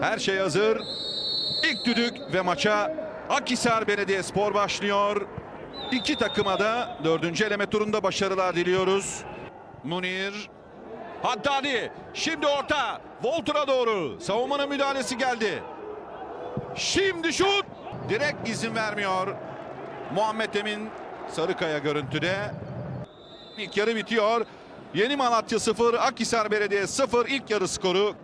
Her şey hazır. İlk düdük ve maça Akhisar Belediyespor başlıyor. İki takıma da dördüncü eleme turunda başarılar diliyoruz. Munir. Haddadi. Şimdi orta. Voltur'a doğru. Savunmanın müdahalesi geldi. Şimdi şut. Direkt izin vermiyor. Muhammed Emin Sarıkaya görüntüde. İlk yarı bitiyor. Yeni Malatya 0, Akhisar Belediye 0 ilk yarı skoru.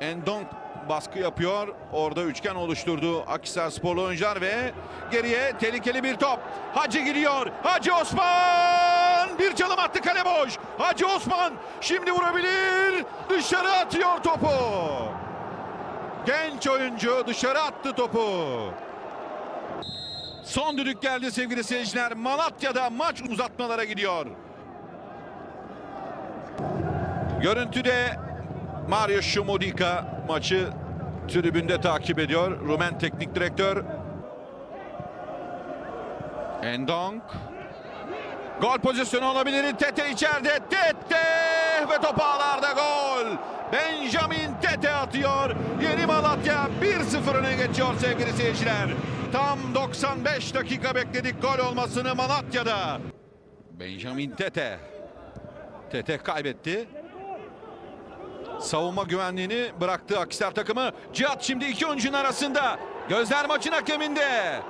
Endonk baskı yapıyor. Orada üçgen oluşturdu Akhisar sporlu oyuncular ve geriye tehlikeli bir top. Hacı gidiyor. Hacı Osman! Bir çalım attı kale boş. Hacı Osman şimdi vurabilir. Dışarı atıyor topu. Genç oyuncu dışarı attı topu. Son düdük geldi sevgili seyirciler. Malatya'da maç uzatmalara gidiyor. Görüntüde Mario Şumudika maçı tribünde takip ediyor. Rumen teknik direktör. Endonk. Gol pozisyonu olabilir. Tete içeride. Tete ve top ağlarda gol. Benjamin Tete atıyor. Yeni Malatya 1-0 öne geçiyor sevgili seyirciler. Tam 95 dakika bekledik gol olmasını Malatya'da. Benjamin Tete. Tete kaybetti. Savunma güvenliğini bıraktı Akhisar takımı. Cihat şimdi iki oyuncunun arasında. Gözler maçın hakeminde.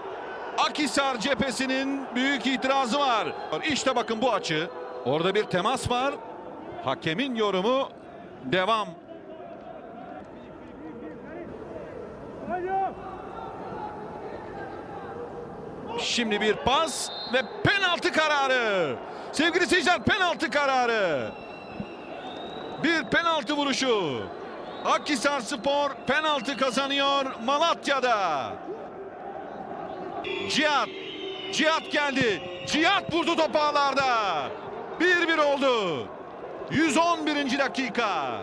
Akhisar cephesinin büyük itirazı var. İşte bakın bu açı. Orada bir temas var. Hakemin yorumu devam. Şimdi bir pas ve penaltı kararı. Sevgili seyirciler penaltı kararı. Bir penaltı vuruşu. Akhisar Spor penaltı kazanıyor Malatya'da. Cihat. Cihat geldi. Cihat vurdu top ağlarda. 1-1 oldu. 111. dakika.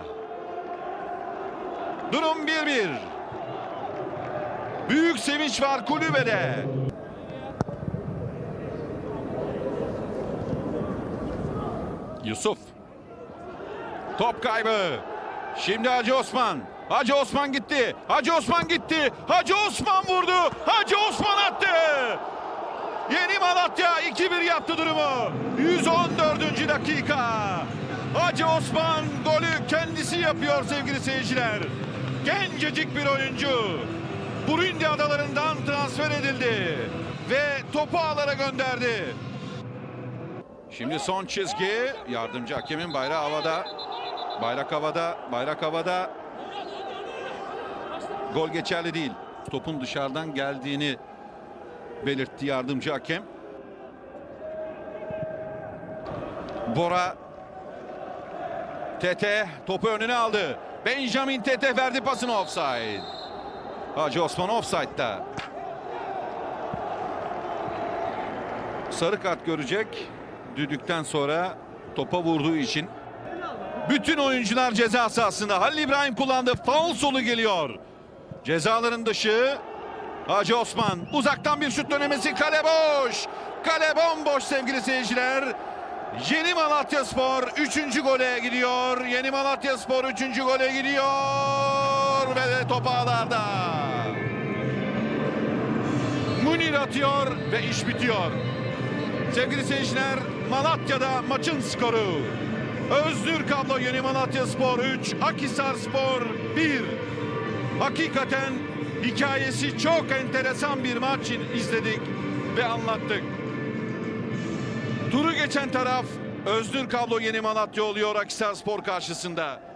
Durum 1-1. Büyük sevinç var kulübede. Yusuf. Top kaybı. Şimdi Hacı Osman. Hacı Osman gitti. Hacı Osman gitti. Hacı Osman vurdu. Hacı Osman attı. Yeni Malatya 2-1 yaptı durumu. 114. dakika. Hacı Osman golü kendisi yapıyor sevgili seyirciler. Gencecik bir oyuncu. Burundi adalarından transfer edildi. Ve topu ağlara gönderdi. Şimdi son çizgi. Yardımcı hakemin bayrağı havada. Bayrak havada. Bayrak havada. Gol geçerli değil. Topun dışarıdan geldiğini belirtti yardımcı hakem. Bora Tete topu önüne aldı. Benjamin Tete verdi pasını offside. Hacı Osman offside'da. Sarı kart görecek. Düdükten sonra topa vurduğu için. Bütün oyuncular ceza sahasında. Halil İbrahim kullandı. Faul solu geliyor. Cezaların dışı. Hacı Osman uzaktan bir şut dönemesi kale boş. Kale bomboş sevgili seyirciler. Yeni Malatya Spor 3. gole gidiyor. Yeni Malatya Spor 3. gole gidiyor. Ve top ağlarda. Munir atıyor ve iş bitiyor. Sevgili seyirciler Malatya'da maçın skoru. Özdür Kablo Yeni Malatya Spor 3, Akhisar Spor 1. Hakikaten hikayesi çok enteresan bir maç izledik ve anlattık. Turu geçen taraf Özdür Kablo Yeni Malatya oluyor Akhisar Spor karşısında.